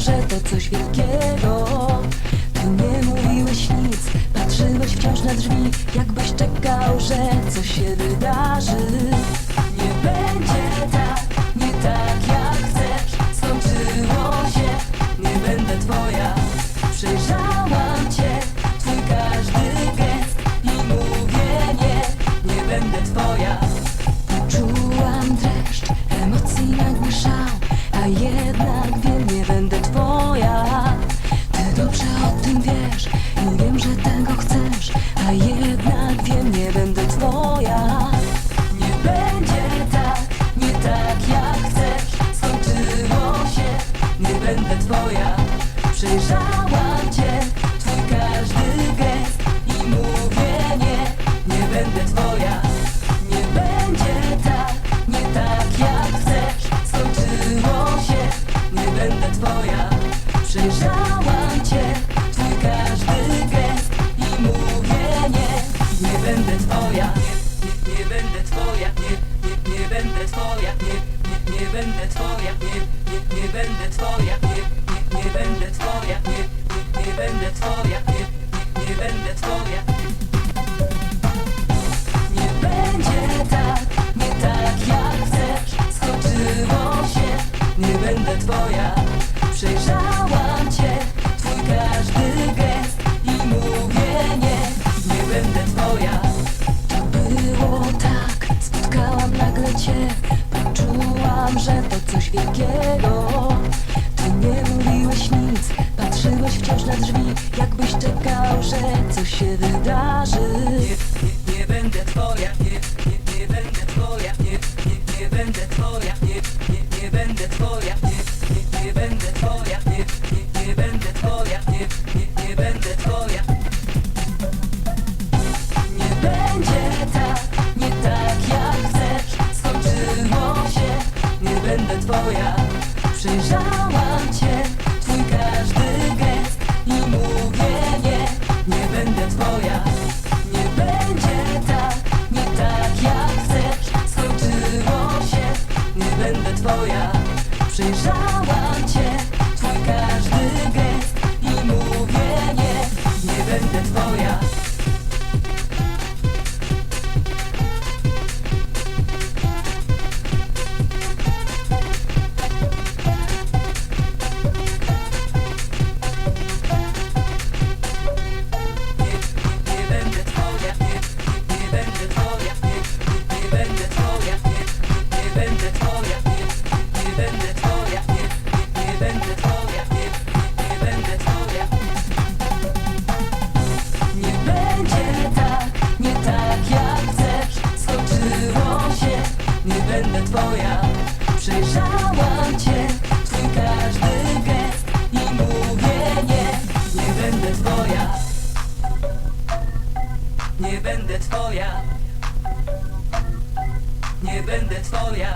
Że to coś wielkiego. Ty nie mówiłeś nic Patrzyłeś wciąż na drzwi Jakbyś czekał, że coś się wydarzy. Nie będzie tak, nie tak jak chcesz Skończyło się, nie będę twoja Przejrzałam cię, twój każdy gest I mówię nie, nie będę twoja. Przejrzałam cię, twój każdy gest I mówię nie, nie będę twoja. Nie będzie tak, nie tak jak chcesz. Skończyło się, nie będę twoja. Przejrzałam cię, twój każdy gest I mówię nie, nie będę twoja. Nie, nie, nie będę twoja, nie, nie, nie będę twoja. Nie, nie, nie będę twoja, nie, nie, nie będę twoja. Nie, nie, będę twoja, nie, nie, nie będę twoja Nie, nie, nie będę twoja. Nie będzie tak, nie tak jak chcesz. Skończyło się, nie będę twoja. Przejrzałam cię, twój każdy gest I mówię nie, nie będę twoja. To było tak, spotkałam nagle cię. Poczułam, że to coś wielkiego drzwi. Jakbyś czekał, że coś się wydarzy. Nie, nie, nie będę twoja, nie, nie, nie będę twoja Nie, nie, nie będę twoja, nie, nie, nie będę twoja Nie, nie, nie będę twoja, nie, nie, nie będę twoja Nie, nie, nie będę twoja. Nie będzie tak, nie tak jak chcesz. Skończyło się, nie będę twoja. Przejrzałam twoja. Przejrzałam cię, twój każdy gest I mówię nie, nie będę twoja. Będę twoja, twoja. Przejrzałam cię, twój każdy gest i mówię nie, nie będę twoja. Nie będę twoja. Nie będę twoja.